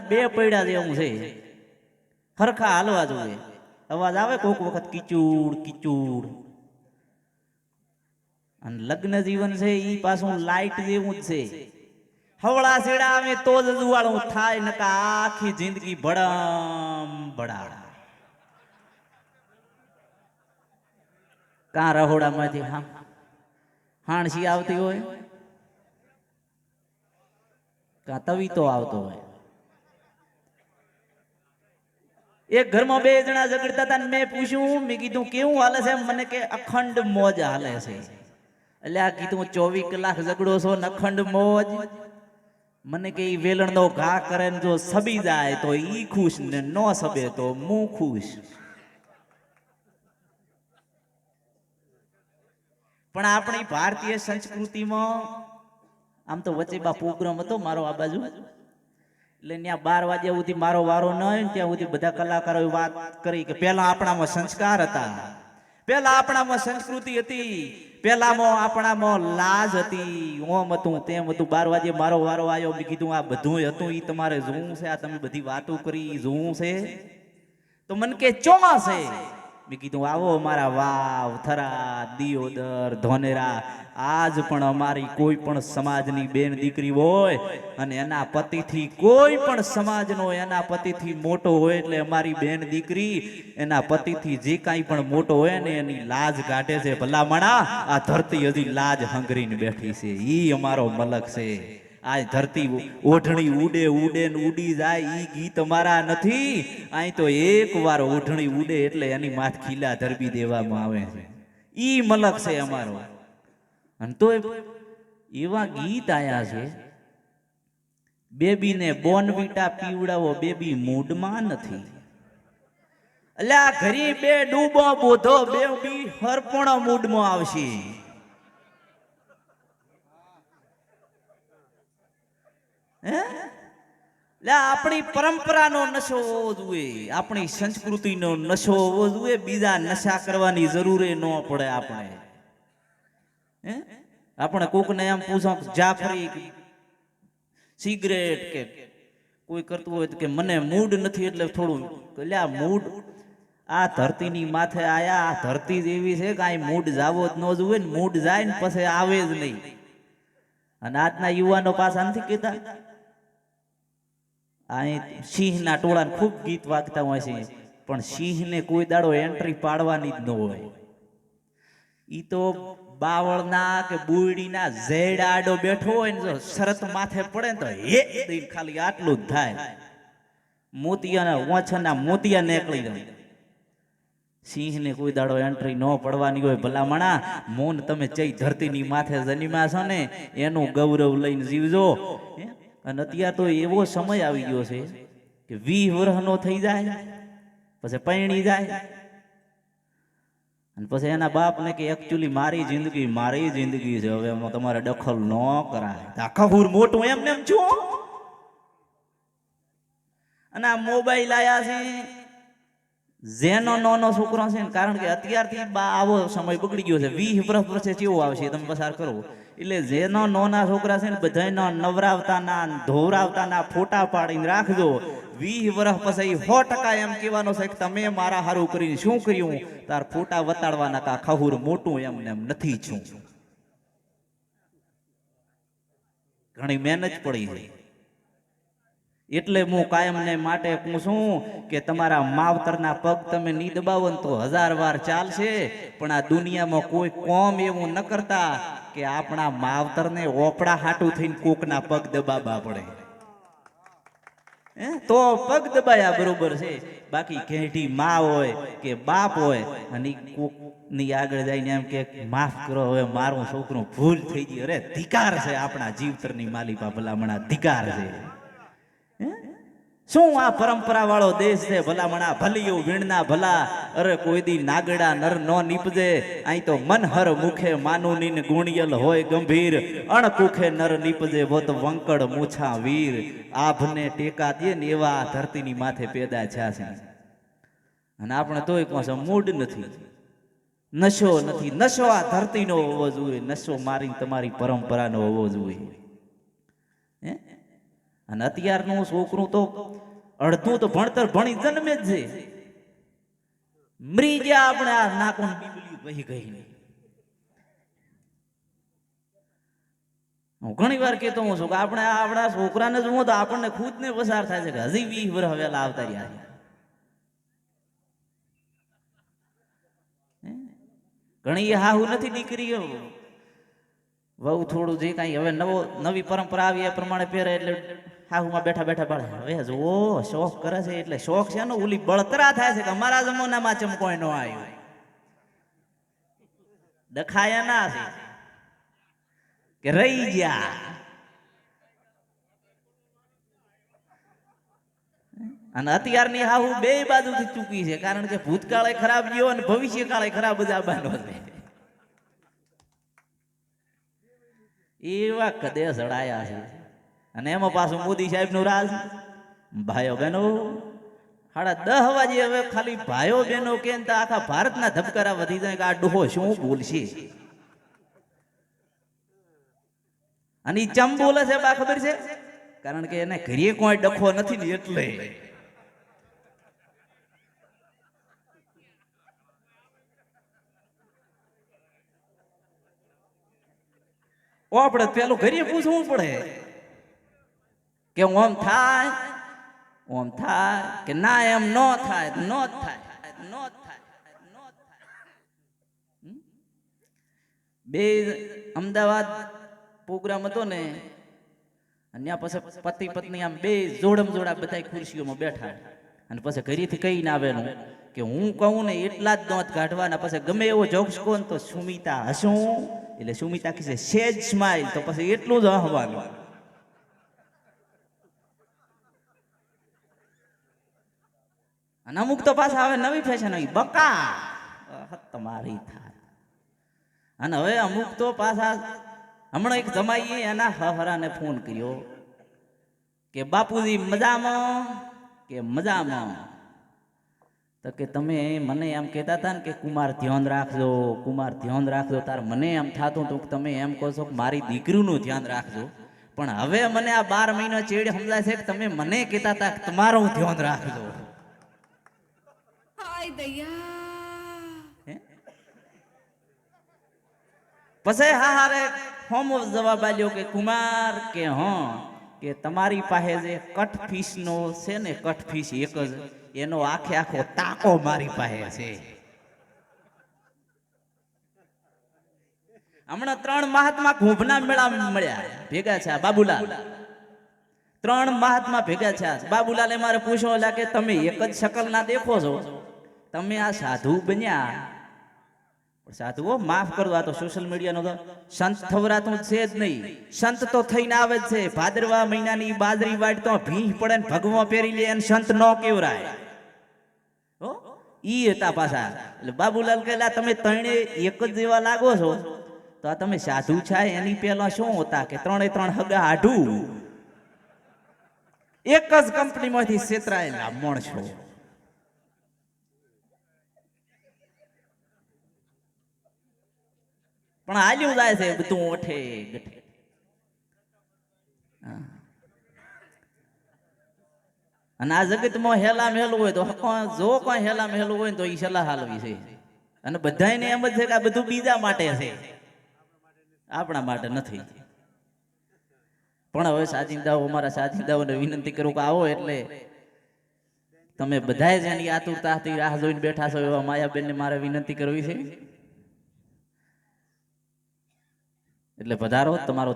બે પૈડા જેવું છે. ખરખા હાલવા જોઈએ. અવાજ આવે કોક વખત, કિચૂડ, કિચુડ. અને લગ્ન જીવન છે, ઈ પાછું લાઈટ જેવું જ છે. હવળા છેડા અમે તો જ અજવાળું થાય નકા આખી જિંદગી ભડમ ભડા કાં રહોડામાંથી હા, હાણસી આવતી હોય? કાં તવીતો આવતો હોય? એક ઘરમાં બે જણા ઝઘડતા હતા મેં પૂછ્યું, મેં કીધું, કેવું હાલે છે? મને કે, અખંડ મોજ હાલે છે. એટલે આ કીધું ચોવીસ કલાક ઝઘડો છો ને અખંડ મોજ. મને કે એ વેલણનો ઘા કરે ને જો સબી જાય તો ઈ ખુશ ને ન સબે તો હું ખુશ. પણ આપણી ભારતીય સંસ્કૃતિમાં આમ તો વચ્ચે બા પ્રોગ્રામ હતો મારો આ બાજુ. એટલે ત્યાં બાર વાગ્યા સુધી મારો વારો ન હોય ત્યાં સુધી બધા કલાકારોએ વાત કરી કે પહેલા આપણામાં સંસ્કાર હતા. પહેલા આપણામાં સંસ્કૃતિ હતી. પહેલામાં આપણામાં લાજ હતી. ઓમ હતું, તેમ હતું. બાર વાગે મારો વારો આવ્યો. મેં કીધું, આ બધું હતું. એ તમારે જોવું છે. આ તમે બધી વાતો કરી, જોવું છે. તો મન કે ચોમા છે મેં કીધું, આવો મારા વાવ, થરા, દિયોદર, ધોનેરા. આજ પણ અમારી કોઈ પણ સમાજની બેન દીકરી હોય અને એના પતિથી કોઈ પણ સમાજનો એના પતિથી મોટો હોય એટલે અમારી બેન દીકરી એના પતિથી જે કાંઈ પણ મોટો હોય ને એની લાજ કાઢે છે. ભલામણા, આ ધરતી હજી લાજ હંગરીને બેઠી છે. ઈ અમારો મલક છે. આ ધરતી ઓઢણી ઉડે ઉડે ને ઉડી જાય, ઈ ગીત અમારા નથી. અહીં તો એક વાર ઓઢણી ઉડે એટલે એની માથ ખીલા ધરબી દેવામાં આવે છે. ઈ મલક છે અમારો. અને તો એવા ગીત આયા છે. બેબીને બોનવીટા પીવડાવો, બેબી મૂડમાં નથી. આ ઘરી બે ડૂબો બોધો, બેબી હરપણ મૂડમાં આવશે. હે? એટલે આપણી પરંપરાનો નશો હોવો જોઈએ આપણી સંસ્કૃતિનો નશો હોવો જોઈએ બીજા નશા કરવાની જરૂર ન પડે આપણે. હે? આપણે કોકને એમ પૂછો જાફરી સિગરેટ કે કોઈ કરતું હોય કે, મને મૂડ નથી એટલે થોડું એટલે આ મૂડ આ ધરતીની માથે આયા, આ ધરતી જ એવી છે કે મૂડ જાવો જ ન જોવે ને મૂડ જાય ને પછી આવે જ નહીં. અને આજના યુવાનો પાછા નથી કહેતા? અહીં સિંહના ટોળાને ખૂબ ગીત વાગતા હોય છે, પણ સિંહને કોઈ દાડો એન્ટ્રી પાડવાની જ ન હોય. ઈ તો બાવળના કે બુયડીના ઝેડ આડો બેઠો હોય ને જો શરત માથે પડે ને તો હે ખાલી આટલું જ થાય. મોતિયાના ઓછના મોતિયા નીકળી જાય. સિંહને કોઈ દાડો એન્ટ્રી ન પડવાની હોય ભલામણા. મોન, તમે ચઈ ધરતીની માથે જન્મ્યા છો ને, એનું ગૌરવ લઈને જીવજો? અને અત્યારે તો એવો સમય આવી ગયો છે કે વીસ વર્ષનો થઈ જાય, પછી પૈણી જાય. અને પછી એના બાપને કે એકચ્યુઅલી મારી જિંદગી મારી જિંદગી છે, હવે એમાં તમારે દખલ ન કરાય. આખા મોટું એમને એમ છું? અને આ મોબાઈલ આયા છે, જેનો નાનો છોકરો છે ને, કારણ કે અત્યારથી આવો સમય બગડી ગયો છે. વીસ વર્ષ પછી કેવો આવશે તમે પસાર કરો. એટલે જેનો નોના છોકરા છે ને, બધાયનો નવરાવતાના ને ધોવરાવતાના ફોટા પાડીને રાખજો. વીસ વર્ષ પછી સો ટકા એમ કહેવાનો છે કે તમે મારા હારું કરીને શું કર્યું? તાર ફોટા વતાડવાના કા ખહુર મોટું એમને એમ નથી છું. ઘણી મહેનત પડી હોય એટલે હું કાયમને માટે પૂછું કે તમારા માવતરના પગ તમે નહીં દબાવો ને તો હજાર વાર ચાલશે, પણ આ દુનિયામાં કોઈ કોમ એવું ન કરતા. કે આપણા માવતરને ઓપડા હાટું થઈને કોકના પગ દબાવવા પડે. તો પગ દબાયા બરોબર છે. બાકી ઘેટી માં હોય કે બાપ હોય, અને કોક કોકની આગળ જઈને એમ કે, માફ કરો, હવે મારું છોકરું ભૂલ થઈ ગઈ અરે, ધિકાર છે આપણા જીવતરની માલિકા ભલામણા, ધિકાર છે? શું આ પરંપરા વાળો દેશ છે? ભલામણા ભલિયું, વીણના ભલા. અરે કોઈ દી નાગડા નર નો નીપજે. અહીં તો મનહર મુખે માનુની ને ગુણિયલ હોય ગંભીર. અણકુખે નર નીપજે વત વંકડ મૂછા વીર. આભને ટેકા દે ને એવા ધરતીની માથે પેદા થયા છે. અને આપણે તોય કહો મૂડ નથી. નશો નથી. નશો આ ધરતીનો હોવો જોઈએ. નશો મારી તમારી પરંપરાનો હોવો જોઈએ. અને અત્યારનું છોકરું તો અડધું તો ભણતર ભણી જન્મે જ છે. મરી ગયા આપણે આ નાકોન વહી ગઈ નહીં હું ઘણી વાર કહેતો હું છું કે આપણે આપણા છોકરાને જુઓ તો આપણને ખુદને પસાર થાય છે કે હજી વીસ વર્ષ હવે આવતા રહ્યા ઘણી હે? હાહુ નથી દીકરીઓ વહુ થોડું જે કાંઈ હવે નવો, નવી પરંપરા આવી એ પ્રમાણે પહેરે એટલે હાહુમાં બેઠા બેઠા પડે. હવે જુઓ, શોખ કરે છે એટલે શોખ છે ને ઓલી બળતરા થાય છે કે અમારા જમાનામાં ચમકોય ન આવ્યું. દખાયા ના છે. કે રહી ગયા. અને અત્યારની હાહુ બે બાજુથી ચૂકી છે, કારણ કે ભૂતકાળે ખરાબ ગયો અને ભવિષ્ય કાળે ખરાબ જ આવવાનો છે. એવા કદે જડાયા છે. અને એમાં પાછું મોદી સાહેબનું રાજ. ભાઈઓ બહેનો, સાડા દહ વાગે હવે ખાલી ભાઈઓ બહેનો કે આખા ભારતના ધબકારા વધી જાય કે આ ડોહો શું બોલશે? અને એ ચમ બોલે છે બા ખબર છે? કારણ કે એને ઘરે કોઈ ડખો નથી ને એટલે. ઓ, આપણે પેલું ઘરે પૂછવું પડે. કે ઓમ થાય? ઓમ થાય? કે ના, એમ ન થાય ન થાય. ન થાય? બે અમદાવાદ પ્રોગ્રામ હતો ને, અને પછી પતિ પત્ની આમ બે જોડમ જોડા બધા ખુરશીઓમાં બેઠા. અને પછી ઘરેથી કહીને આવેલું કે હું કહું ને એટલા જ દોંત કાઢવાના, પછી ગમે એવો જોક્સ કોણ તો સુમિતા હસું. એટલે સુમિતા કહેશે, સેજ સ્માઇલ તો પછી એટલું જ હવાનું અને અમુક તો પાછા હવે નવી ફેશન આવી. બકા! તમારી થાય અને હવે અમુક તો પાછા હમણાં એક જમાઈએ એના હહરાને ફોન કર્યો કે, બાપુજી, મજામાં? કે, મજામાં. તો કે, તમે મને એમ કહેતા હતા ને કે, કુમાર, ધ્યાન રાખજો. કુમાર, ધ્યાન રાખજો. તાર મને એમ થતું હતું કે, તમે એમ કહો છો કે, મારી દીકરીનું ધ્યાન રાખજો. પણ હવે મને આ બાર મહિના ચેડ સમજાય છે કે, તમે મને કહેતા હતા કે, તમારું ધ્યાન રાખજો. હાય પછી હા હારે હોમો જવાબ આલ્યો કે કુમાર કે હા, કે તમારી પાસે જે કટફિશ નો છે ને, કટફિશ એક જ, એનો આખે આખો તાકો મારી પાસે છે. હમણાં ત્રણ મહાત્મા કુંભના મેળા મળ્યા, ભેગા છે બાબુલાલ. ત્રણ મહાત્મા ભેગા છે બાબુલાલે મારે પૂછ્યો કે તમે એક જ શકલ ના દેખો છો. તમે આ સાધુ બન્યા. સાધુઓ, માફ કરજો આ તો સોશિયલ મીડિયાનો તો સંત થવરાતું છે જ નહીં. સંત તો થઈને આવે જ છે. ભાદરવા મહિનાની બાજરી વાટ તો ભીંજ પડે ને ભગવો પહેરી લે અને સંત નો કેવરાય. હો? ઈ હતા પાછા. એટલે બાબુલાલ કહેલા, તમે ત્રણે એક જ જેવા લાગો છો. તો આ તમે સાધુ છે એની પહેલા શું હતા કે ત્રણે ત્રણ હગા આઢું? એક જ કંપનીમાંથી છેતરાયેલા માણસો પણ હાલ્યું જાય છે બધું ઓઠે ગઠે. અને આ જગતમાં હેલા મહેલું હોય તો જો કોઈ હેલા મહેલું હોય તો એ સલાહ હાલવી છે. અને બધાને એમ જ છે કે આ બધું બીજા માટે છે. આપણા માટે નથી. પણ હવે સાજિંદાઓ અમારા સાજિંદાઓને વિનંતી કરું કે આવો એટલે તમે બધા જ એની આતુરતાથી રાહ જોઈને બેઠા છો એવા માયાબેનને મારે વિનંતી કરવી છે. એટલે વધારો તમારો